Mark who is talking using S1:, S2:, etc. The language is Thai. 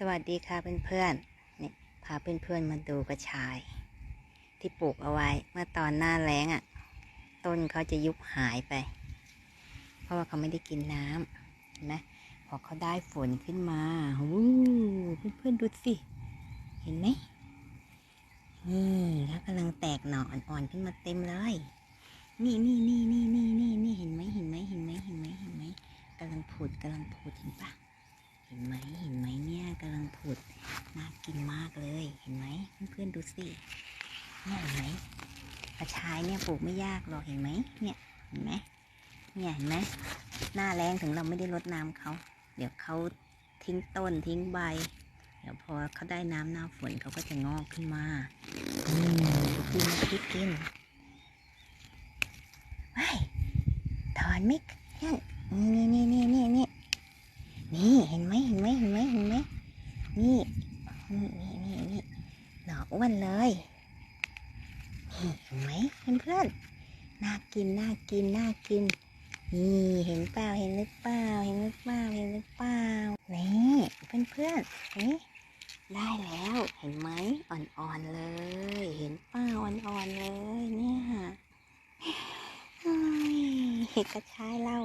S1: สวัสดีค่ะเพื่อนๆนี่พาเพื่อนๆมาดูกระชาย ที่ปลูกเอาไว้เมื่อตอนหน้าแล้งอะ่ะ ต้นเขาจะยุบหายไป เพราะว่าเขาไม่ได้กินน้ำเห็นไหมพอเขาได้ฝนขึ้นมาวู้เพื่อนๆดูสิ เห็นไหมนี่เขากำลังแตกหน่ออ่อนๆขึ้นมาเต็มเลย นี่นี่นี่นี่นี่นี่นี่เห็นไหมเห็นไหมเห็นไหมเห็นไหมเห็นไหมกำลังผุดกำลังผุดเห็นปะเห็นไหมเห็นไหมเนี่ยกำลังผุดน่ากินมาก เห็นไหมเพื่อนๆดูสิเนี่ยเห็นไหมกระชายเนี่ยปลูกไม่ยากหรอกเห็นไหมเนี่ยเห็นไหมเนี่ยเห็นไหมหน้าแรงถึงเราไม่ได้รดน้ำเขาเดี๋ยวเขาทิ้งต้นทิ้งใบ เดี๋ยวพอเขาได้น้ำหน้าฝนเขาก็จะงอกขึ้นมาอืมกินมาคิดกินไว้ถอนไม่นั่นนี่นี่นี่นี่นี่นี่เห็นไหมเห็นไหมเห็นไหมเห็นไหมนี่นี่นี่นี่นี่ หน่ออ้วนเลยนี่เห็นไหมเพื่อนเพื่อนน่ากินน่ากินน่ากิน นี่เห็นเปล่าเห็นหรือเปล่าเห็นหรือเปล่าเห็นหรือเปล่านี่เพื่อนเพื่อนนี่ได้แล้วเห็นไหมอ่อนๆเลย เห็นเปล่าอ่อนๆเลยเนี่ยเฮ้ยกระชายเรา